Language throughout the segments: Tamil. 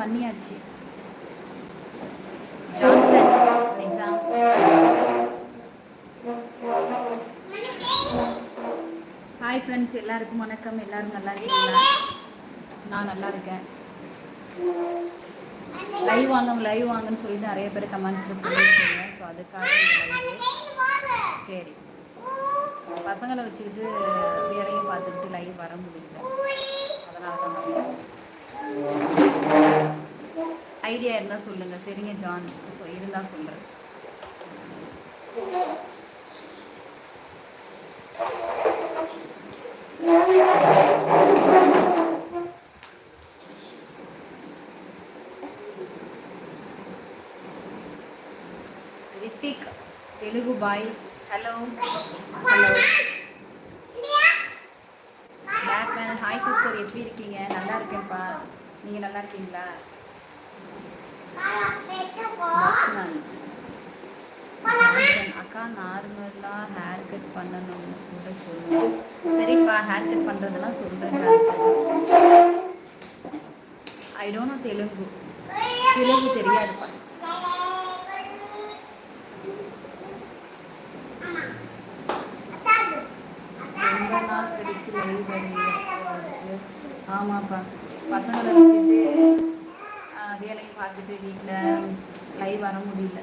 பண்ணியாச்சு. ஜான்சன் ஹாய் ஃப்ரெண்ட்ஸ் எல்லாருக்கும் வணக்கம். எல்லாரும் நல்லா இருக்கீங்களா? நான் நல்லா இருக்கேன். லைவ் வாங்க லைவ் வாங்கன்னு சொல்லிட்டு நிறைய பேர் கமெண்ட்ஸில் சொல்லியிருக்கீங்க. ஸோ அதுக்காக லைவ் சரி. பசங்களை வச்சுக்கிட்டு வேறையும் பார்த்துக்கிட்டு லைவ் வர முடியல. அதனால தான் ஐடியா இருந்தால் சொல்லுங்கள் சரிங்க ஜான். ஸோ இருந்தால் சொல்கிறேன் Hrithik Telugu bye hello. Hello Batman hi sister எப்படி இருக்கீங்க? நல்லா இருக்கேன்ப்பா. நீங்கள் நல்லா இருக்கீங்களா? அக்கா நார்மலாக ஹேர் கட் பண்ணணும்னு கூட சொல்லுவேன் சரிப்பா ஹேர் கட் பண்ணுறதெல்லாம் சொல்கிறேன் I don't know Telugu. Telugu தெரியாதுப்பா. ரொம்ப நாள் வருவீங்க ஆமாப்பா. பசங்களை வச்சுட்டு ஆஹ், வேலையும் பார்த்துட்டு வீட்டில் லைவ் வர முடியல.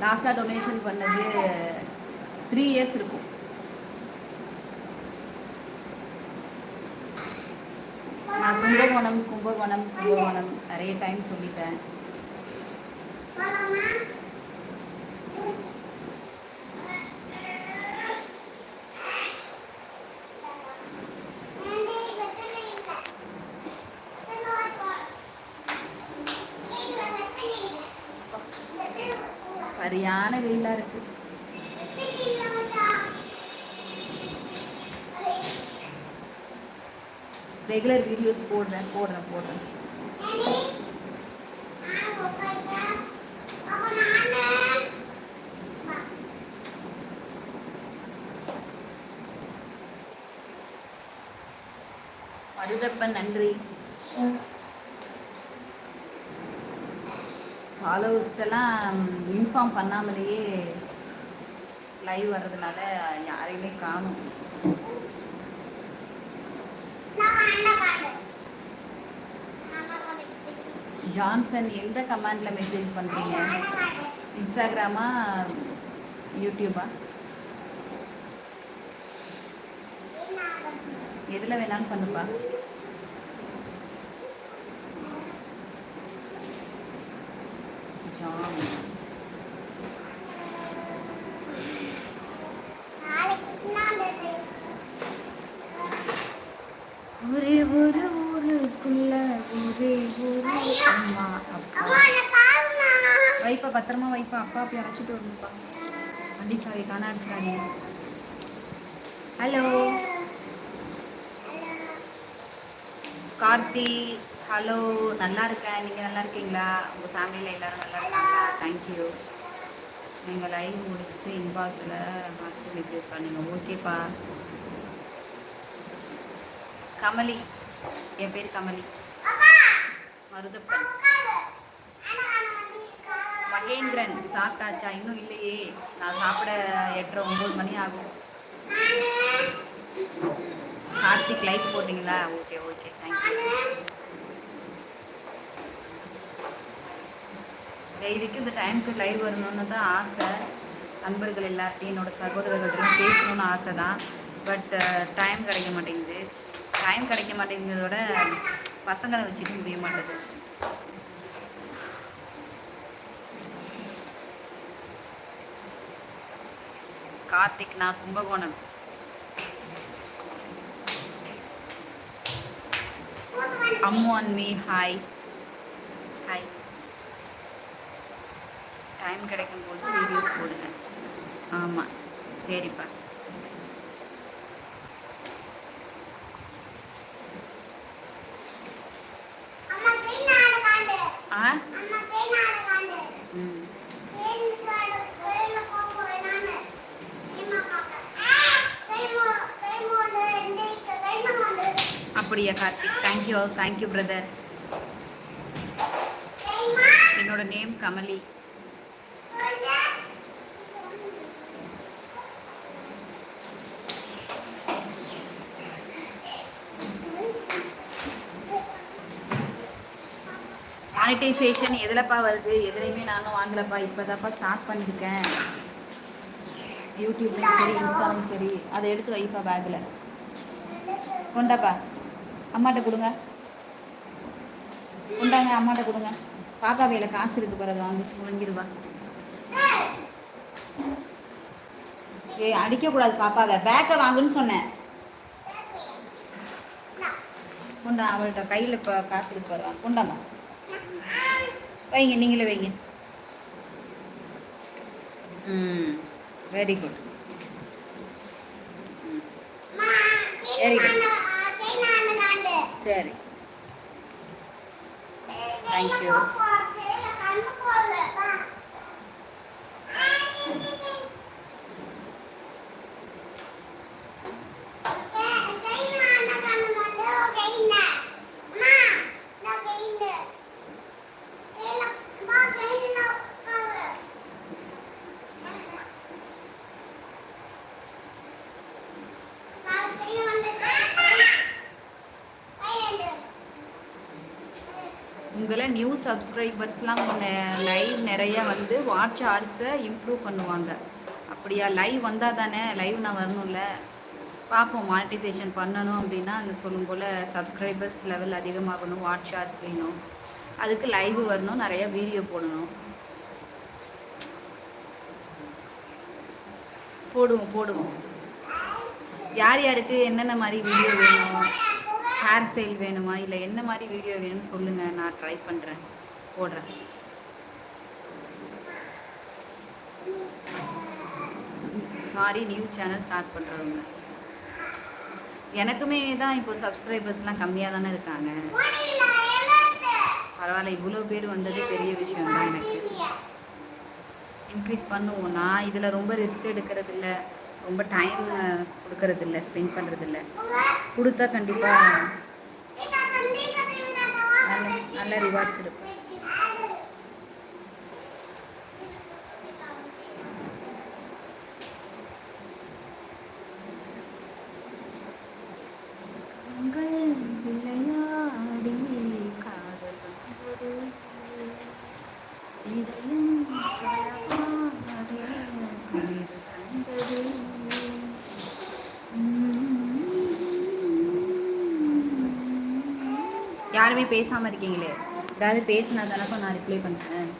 லாஸ்ட்டாக டொனேஷன் பண்ணது த்ரீ இயர்ஸ் இருக்கும் நான் கும்பகோணம் கும்பகோணம் கும்பகோணம். நிறைய டைம் சொல்லிட்டேன் சரியான வெயிலாக இருக்கு ரெகுலர் வீடியோஸ் போடுறேன் போடுறேன் போடுறேன். மருதப்பன் நன்றி. ஃபாலோவர்ஸ்க்கெல்லாம் இன்ஃபார்ம் பண்ணாமலேயே லைவ் வர்றதுனால யாரையுமே காணும். ஜான்சன் எந்த கமெண்ட்ல மெசேஜ் பண்ணுறீங்க இன்ஸ்டாகிராமா யூடியூபா எதில் வேணாலும் பண்ணுப்பா ஜான் ஒரே ஒரு ஊருக்குள்ள ஒரே ஒரு அம்மா அப்பா வைப்பா அப்பா அப்பா அப்படி அழைச்சிட்டு வரணும்ப்பா வண்டி சாரி காண அடிச்சிடாதீங்க. ஹலோ கார்த்தி ஹலோ நல்லா இருக்கேன். நீங்கள் நல்லா இருக்கீங்களா? உங்கள் ஃபேமிலியில் எல்லோரும் நல்லா இருக்காங்களா? தேங்க்யூ நீங்கள் லைவ் முடிச்சுட்டு இன்பாக்ஸில் பார்த்து மெசேஜ் பண்ணுங்க. ஓகேப்பா கமலி. என் பேர் கமலி. மருதப்பன். மகேந்திரன் சாப்பிட்டாச்சா? இன்னும் இல்லையே. நான் சாப்பிட எட்டரை ஒம்பது மணி ஆகும். கார்த்திக் லைக் போட்டிங்களா? Okay okay. தேங்க்யூ டெய்லிக்கு இந்த டைமுக்கு லைவ் வரணும்னு தான் ஆசை. நண்பர்கள் எல்லார்ட்டையும் என்னோட சகோதரர்கள்ட்டையும் பேசணும்னு ஆசை தான். பட் டைம் uh, கிடைக்க மாட்டேங்குது. டைம் கிடைக்க மாட்டேங்கிறதோட பசங்களை வச்சுக்க முடிய மாட்டேது கார்த்திக் நான் Kumbakonam. Ammu and me hi hi time கிடைக்கும் போது வீடியோஸ் போடுங்க. ஆமாம் சரிப்பா. அப்படியா Karthik. Thank you thank you brother என்னோட நேம் கமலி. மானிட்டைசேஷன் எதுலப்பா வருது? எதுலையுமே நானும் வாங்கலப்பா. இப்போதாப்பா ஸ்டார்ட் பண்ணியிருக்கேன். யூடியூப்லையும் சரி இன்ஸ்டாலையும் சரி. அதை எடுத்து வைப்பா பேக்கில் கொண்டாப்பா. அம்மாட்ட கொடுங்க. உண்டாங்க அம்மாட்ட கொடுங்க. பாப்பா கையில காசு இருக்கு பிறகு வாங்கி முடிஞ்சிருவா ஏய் அடிக்கக்கூடாது பாப்பாவை. பேக்கை வாங்குன்னு சொன்னேன். கொண்டா அவள்கிட்ட கையில் இப்போ காசு இருக்கு பாரு. கொண்டாமா வைங்க நீங்களே வைங்க. ம் வெரி குட் வெரி குட் சரி தேங்க்யூ சப்ஸ்கிரைபர்ஸ்லாம் லைவ் நிறைய வந்து வாட்ச் ஆர்ஸை இம்ப்ரூவ் பண்ணுவாங்க. அப்படியா? லைவ் வந்தால் தானே லைவ் நான் வரணும்ல? பார்ப்போம் மானிட்டைசேஷன் பண்ணணும் அப்படின்னா அந்த சொல்லும் போல் சப்ஸ்கிரைபர்ஸ் லெவல் அதிகமாகணும் வாட்ச் ஹவர்ஸ் வேணும். அதுக்கு லைவ் வரணும் நிறைய வீடியோ போடணும். போடுவோம் போடுவோம். யார் யாருக்கு என்னென்ன மாதிரி வீடியோ வேணும்? ஹேர் ஸ்டைல் வேணுமா? இல்லை என்ன மாதிரி வீடியோ வேணும்னு சொல்லுங்கள் நான் ட்ரை பண்ணுறேன் போடுறேன். சாரி நியூ சேனல் ஸ்டார்ட் பண்ணுறவங்க எனக்குமே தான் இப்போ சப்ஸ்கிரைபர்ஸ்லாம் கம்மியாக தானே இருக்காங்க. பரவாயில்ல இவ்வளோ பேர் வந்தது பெரிய விஷயம் தான் எனக்கு. இன்க்ரீஸ் பண்ணுவோம். நான் இதில் ரொம்ப ரிஸ்க் எடுக்கிறதில்ல. ரொம்ப டைம் கொடுக்கறதில்ல ஸ்பெண்ட் பண்ணுறதில்ல கொடுத்தா கண்டிப்பாக நல்ல நல்ல ரிவார்ட்ஸ் இருக்கும். பேசாமல் பேசாம இருக்கீங்களே. ஏதாவது பேசினா தானப்பா நான் ரிப்ளை பண்ணுறேன்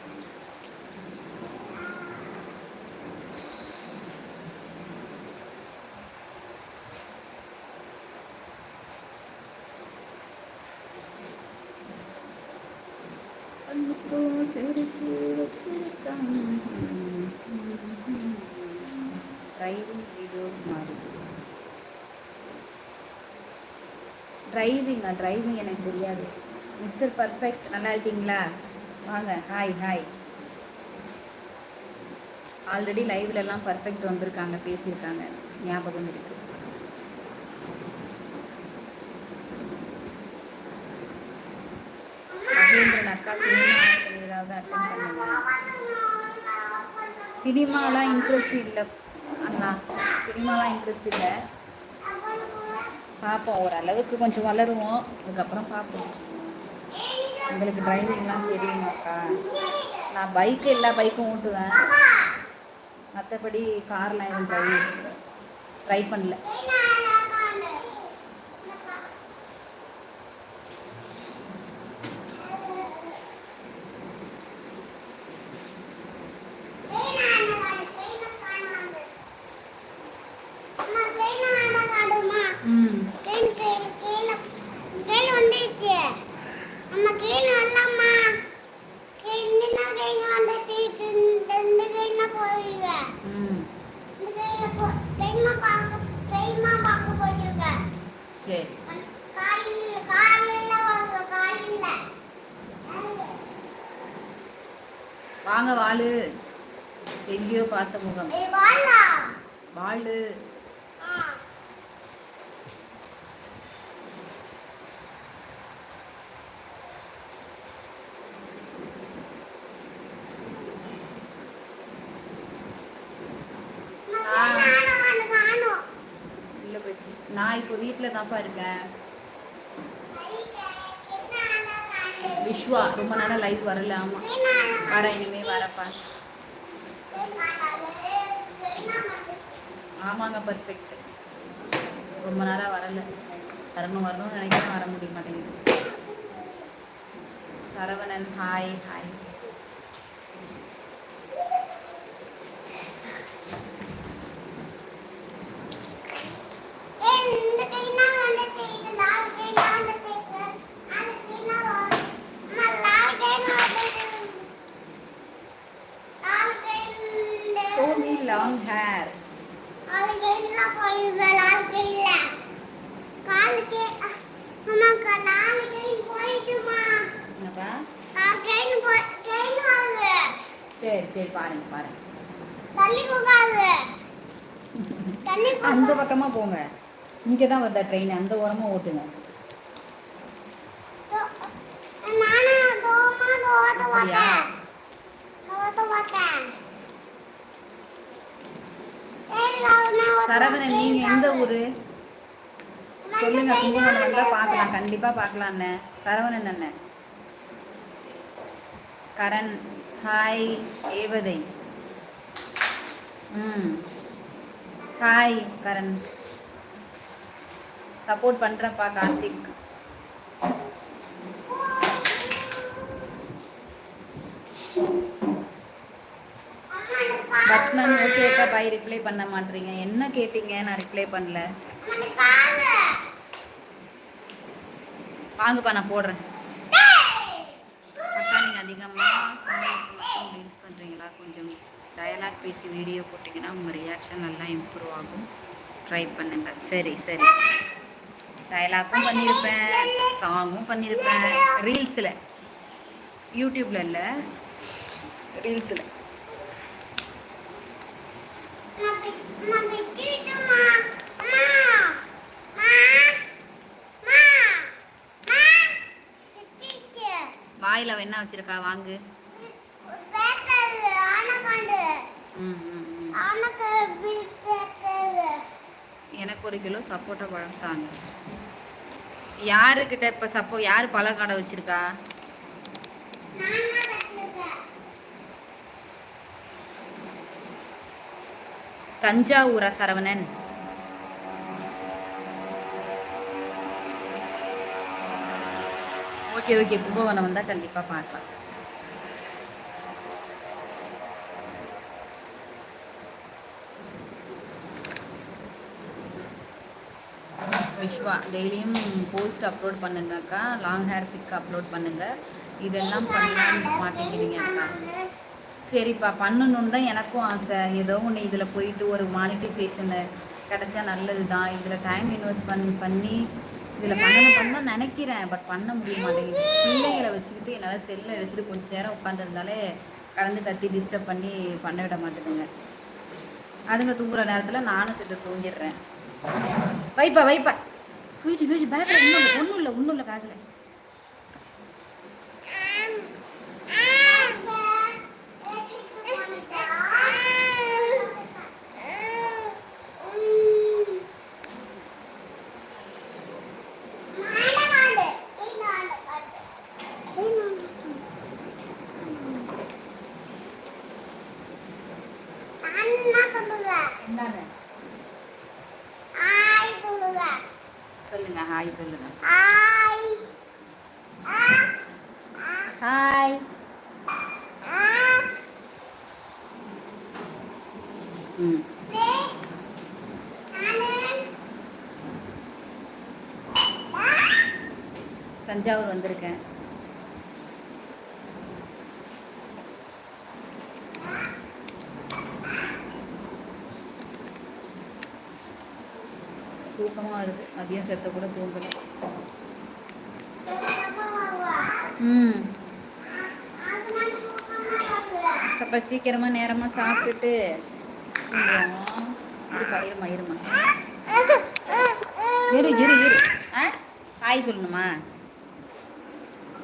கண்ணுக்கோ வீடியோஸ் மாதிரி. டிரைவிங்கா டிரைவிங் எனக்கு தெரியாது. மிஸ்டர் பர்ஃபெக்ட் நல்லா இருக்கீங்களா? வாங்க ஹாய் ஹாய் ஆல்ரெடி லைவ்லலாம் பர்ஃபெக்ட் வந்திருக்காங்க பேசியிருக்காங்க. ஞாபகம் இருக்குது மகேந்திரன் அக்கா சினிமா ஏதாவது அட்டன் பண்ணுங்க சினிமாலாம் இன்ட்ரெஸ்ட் இல்லை அண்ணா. சினிமாலாம் இன்ட்ரெஸ்ட் இல்லை. பார்ப்போம் ஓரளவுக்கு கொஞ்சம் வளருவோம். அதுக்கப்புறம் பார்ப்போம். எங்களுக்கு டிரைவிங்லாம் தெரியுமாக்கா நான் பைக்கு எல்லா பைக்கும் ஓட்டுவேன். மற்றபடி கார்லாம் எதுவும் ட்ரைவ் ட்ரை பண்ணல. எங்கேயோ பார்த்த முகம். போச்சு. நான் இப்போ வீட்டில் தான்ப்பா இருக்கேன். விஸ்வா ரொம்ப நேரம் லைவ் வரல. ஆமாம் வரேன் இனிமே வரப்பா. ஆமாங்க பர்ஃபெக்ட் ரொம்ப நேரம் வரல. வரணும் வரணும்னு நினைக்கிறேன் வர முடிய மாட்டேங்குது. Saravanan hi hi show me long hair என்னப்பா சரி சரி பாருங்க பாருங்க தள்ளி போகாது தள்ளி அந்த போகாது பக்கமா போங்க இங்கே தான் வருதா ட்ரெயின் அந்த ஓரமா ஓட்டுங்க. சரவணன் நீங்க எந்த ஊரு? சொல்லுங்க கும்பகோணம் வந்தா பார்க்கலாம் கண்டிப்பா பார்க்கலாம் அண்ணன் சரவணன் அண்ணன். கரண் ஹாய் ஏவதை. ம். ஹாய் கரண். சப்போர்ட் பண்ணுறப்பா கார்த்திக். பட்மன் ஓகேக்கா பாய் ரிப்ளை பண்ண மாட்டீங்க. என்ன கேட்டீங்க? நான் ரிப்ளை பண்ணல. வாங்கப்பா நான் போடுறேன். அக்கா நீங்கள் அதிகமாக சமையலுக்கு மட்டும் ரீல்ஸ் பண்ணுறீங்களா கொஞ்சம் டயலாக் பேசி வீடியோ போட்டிங்கன்னா உங்கள் ரியாக்ஷன் நல்லா இம்ப்ரூவ் ஆகும். ட்ரை பண்ணுங்கள் சரி சரி. டயலாக்கும் பண்ணியிருப்பேன் சாங்கும் பண்ணியிருப்பேன் ரீல்ஸில் யூடியூப்பில் இல்லை. ரீல்ஸில் வாயில் என்ன வச்சிருக்கா? வாங்கு. ம், ம். எனக்கு ஒரு கிலோ சப்போட்டா பழம் தாங்க. யாருக்கிட்ட இப்போ சப்போ யார் பழம் கடை வச்சுருக்கா? தஞ்சாவூரா சரவணன்? Okay okay. கும்பகோணம் வந்தால் கண்டிப்பாக பார்க்கலாம். விஸ்வா டெய்லியும் போஸ்ட் அப்லோட் பண்ணுங்கக்கா. லாங் ஹேர் பிக் அப்லோட் பண்ணுங்கள் இதெல்லாம் பண்ணலான்னு மாட்டேங்கிறீங்க அக்கா. சரிப்பா பண்ணணுன்னு தான் எனக்கும் ஆசை. ஏதோ ஒன்று இதில் போயிட்டு ஒரு மானிட்டைசேஷனில் கிடைச்சா நல்லது தான் இதில் டைம் இன்வெஸ்ட் பண்ணி பண்ணி இதில் பண்ணணும் பண்ண நினைக்கிறேன். பட் பண்ண முடிய மாட்டேங்குது. பிள்ளைகளை வச்சுக்கிட்டு என்னால் செல்லை எடுத்துகிட்டு கொஞ்சம் நேரம் உட்காந்துருந்தாலே கலந்து கத்தி டிஸ்டர்ப் பண்ணி பண்ண விட மாட்டேங்குங்க அதுங்க தூங்குற நேரத்தில் நானும் சிட்டு தூங்கிடுறேன். வைப்பா வைப்பா. வீட்டு வீட்டு பயப்பட ஒன்றும் இல்லை ஒன்றும் இல்லை ஒன்றும் இல்லை காதில். தஞ்சாவூர் வந்திருக்கேன். தூக்கமாக வருது. மதியம் செத்த கூட தூங்கலை. ம். அப்போ சீக்கிரமாக நேரமாக சாப்பிட்டுட்டு தூங்குவோம். இருமா இருமா இரு இரு இரு. ஆ? ஹாய் சொல்லணுமா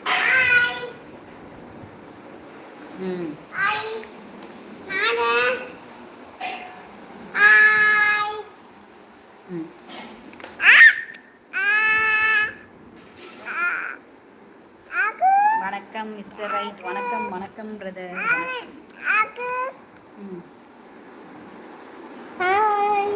ஹாய். ம் ஹாய். நானு. ஹாய். ம் ஆ. ஆ. ஆ. அகு. வணக்கம் மிஸ்டர் ரைட் வணக்கம் வணக்கம் பிரதர் அகு. ம் ஹாய்.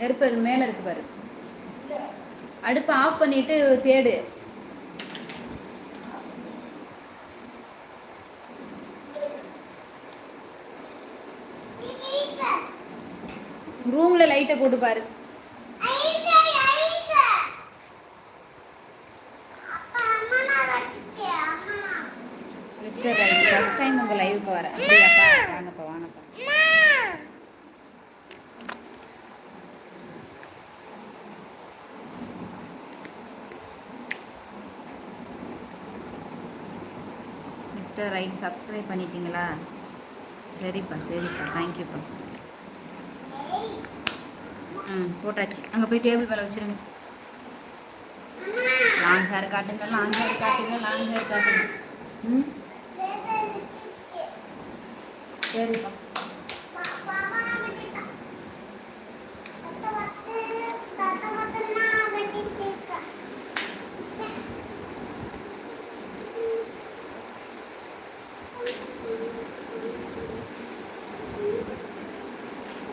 நெருப்பு மேலே இருக்கு பாரு. அடுப்பை ஆஃப் பண்ணிட்டு தேடு. ரூம்ல லைட்டை போட்டு பாரு. ஃபர்ஸ்ட் டைம் உங்கள் லைவுக்கு வரேன் அப்படியாப்பா வாங்கப்பா வாங்கப்பா அம்மா. சிஸ்டர் ரைட் சப்ஸ்கிரைப் பண்ணிட்டீங்களா? சரிப்பா சரிப்பா. தேங்க்யூப்பா ம் போட்டாச்சு. அங்கே போய் டேபிள் மேலே வச்சிருங்க. லாங் ஹேர் காட்டுங்க லாங் ஹேர் காட்டுங்க லாங் ஹேர் காட்டுங்க. ம்? சரிப்பா பா- பாப்பா நான் வெட்டிட்டேன். தத்தை வந்து, தத்தை வந்து நான் வெட்டிட்டு இருக்கேன்.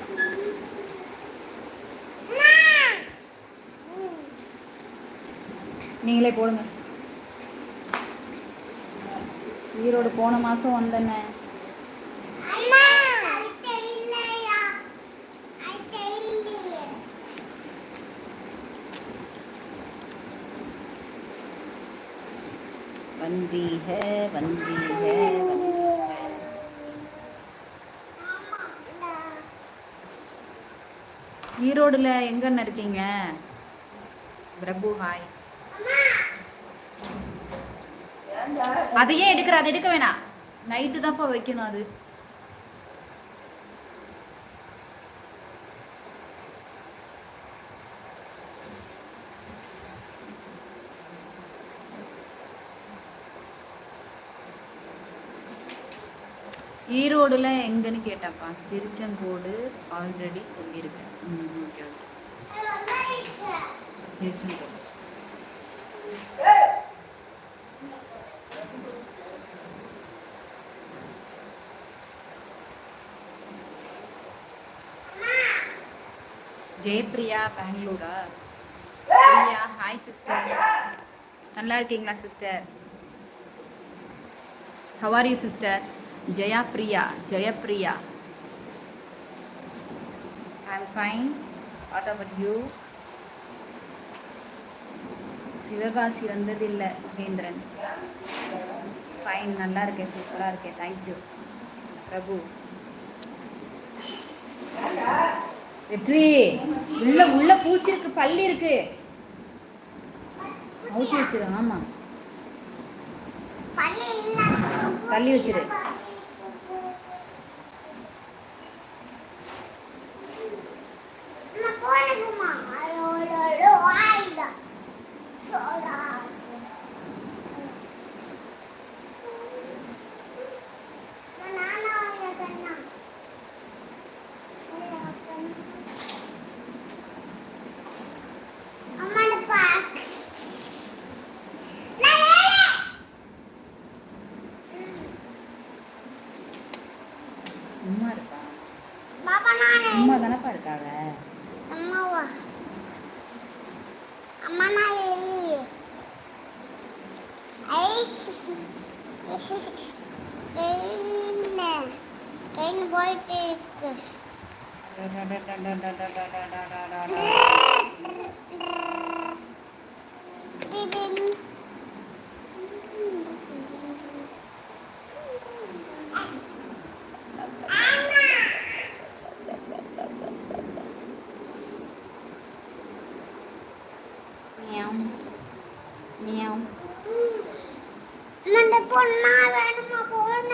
அம்மா. ம். நீங்களே போடுங்க. ஈரோடு போன மாதம் வந்தேனே அம்மா அத்தை இல்லையா அத்தை இல்லையே வந்தி ஹே வந்தி ஈரோடுல எங்கன்னு இருக்கீங்க? பிரபு ஹாய் அம்மா அது ஏன் எடுக்கிற? அது எடுக்க வேணாம். நைட்டு தான்ப்பா வைக்கணும் அது. ஈரோடுல எங்கன்னு கேட்டாப்பா? திருச்செங்கோடு ஆல்ரெடி சொல்லியிருக்கேன். ஓகே ஓகே திருச்செங்கோடு அம்மா ஜெயப்ரியா பெங்களூரா? பிரியா ஹாய் சிஸ்டர் நல்லா இருக்கீங்களா sister how are you sister Jaya Priya Jayapriya I am fine what our you Sivakasi வந்ததில்லை மகேந்திரன் ஃபைன் நல்லா இருக்கேன் சூப்பராக இருக்கேன். Thank you Prabhu. வெற்றி. உள்ள உள்ள பூச்சி இருக்கு பள்ளி இருக்கு. ஊற்றி வச்சிரு ஆமா. பள்ளி வச்சிரு அம்மா போனதுமா ஐயோ ஐயோ, ஐயோ வாயில சோடா நானா வாயில கண்ணா அம்மாட பா அம்மா நான் எலி ஐ எலின்னு ட்ரெயின் போயிட்டு இருக்கு பிபின் மியாவ் மியாவ் அந்த பொண்ணா வேணுமா போன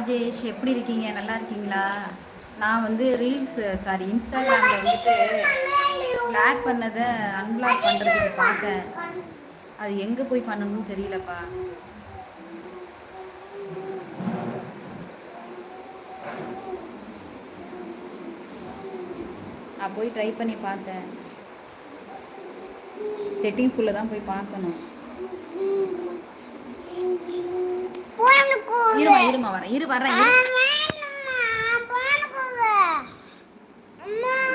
ராஜேஷ் எப்படி இருக்கீங்க? நல்லா இருக்கீங்களா? நான் வந்து ரீல்ஸ் சாரி இன்ஸ்டாகிராமில் வந்துட்டு பிளாக் பண்ணதை அன்பிளாக் பண்ணுறதுக்கு பார்த்தேன். அது எங்கே போய் பண்ணணும்னு தெரியலப்பா. நான் போய் ட்ரை பண்ணி பார்த்தேன். செட்டிங்ஸ்குள்ளே தான் போய் பார்க்கணும். இருமா இருமா வரேன் இரு வரேன்.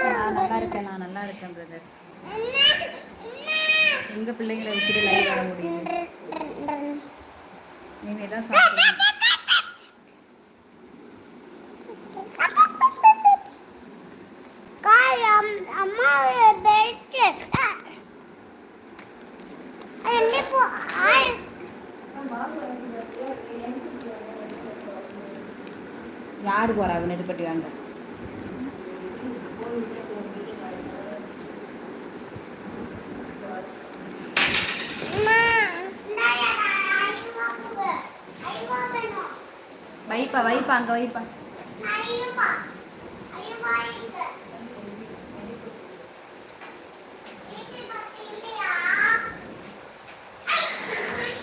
நான் நல்லா இருக்கேன் நான் நல்லா இருக்கேன் பிரதர் எங்க பிள்ளைங்களை வச்சுட்டு லைவ் வர முடியும் நீங்க தான் சாப்பிடணும் அம்மா பெல்ட் என்ன போ ஆய் யாரு போறா நெடுப்பட்டி வேண்டாம் அம்மா இந்தாயா ஐவா போ ஐவா கட்டியாண்ட வைப்பா வைப்பா அங்க வைப்பா ஐவா ஐவா இங்க இது பத்தி இல்லையா ஐ நானே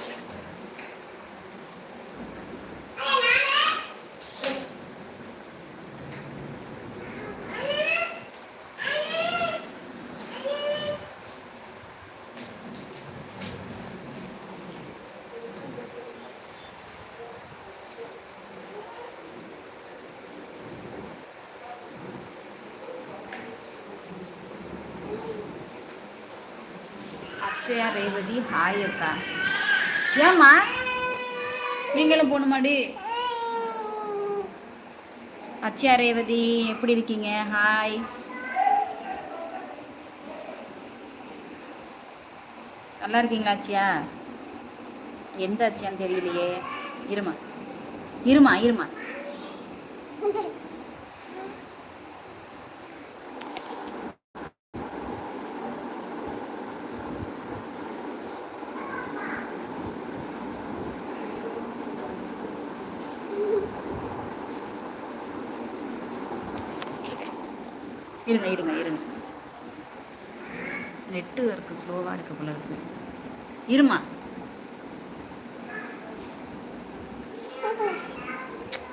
அக்ஷயா ரேவதி ஹாய் அக்கா. ஏம்மா? நீங்களும் போகணுமாடி? அச்சயா ரேவதி எப்படி இருக்கீங்க? ஹாய் நல்லா இருக்கீங்களா அச்சியா? எந்த அச்சியான்னு தெரியலையே. இருமா. இருமா இருமா. இருங்க இருங்க இருங்க. நெட்டு இருக்கு ஸ்லோவாக இருக்கு போல இருக்கு. இருமா?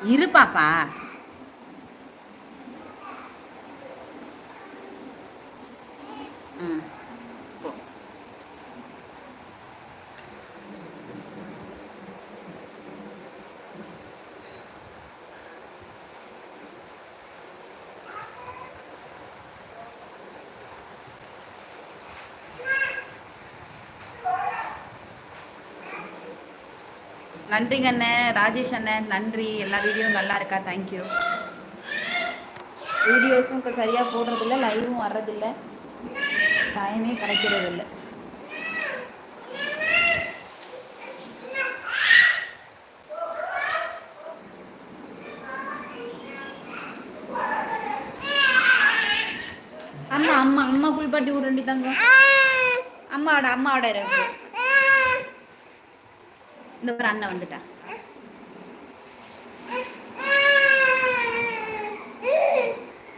இரு பாப்பா. நன்றிங்க அண்ணன் ராஜேஷ் அண்ணன் நன்றி. எல்லா வீடியோவும் நல்லா இருக்கா? தேங்க்யூ வீடியோஸும் இப்போ சரியாக போடுறதில்ல லைவும் வர்றதில்ல. டைமே கிடைக்கிறதில்ல. அம்மா அம்மா அம்மா குளிப்பாட்டி விடண்டி தங்க அம்மாவோட அம்மாவோட இருக்கு இந்த ஒரு அண்ணன் வந்துட்டா.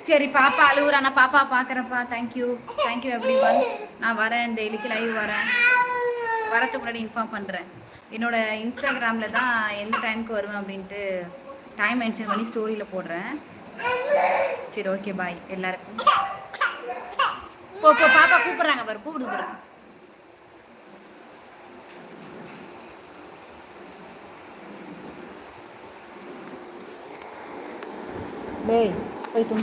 சரி பாப்பா அழுவுறா. நான் பாப்பா பார்க்குறப்பா thank you thank you everyone நான் வரேன் டெய்லிக்கு லைவ் வரேன். வரத்துக்கு முன்னாடி இன்ஃபார்ம் பண்ணுறேன் என்னோட இன்ஸ்டாகிராமில் தான் எந்த டைமுக்கு வருவேன் அப்படின்ட்டு டைம் மென்ஷன் பண்ணி ஸ்டோரியில் போடுறேன். சரி ஓகே பாய் எல்லாருக்கும். போ பாப்பா கூப்பிடுறாங்க பாரு கூப்பிடு. থাকবে ওই তুমি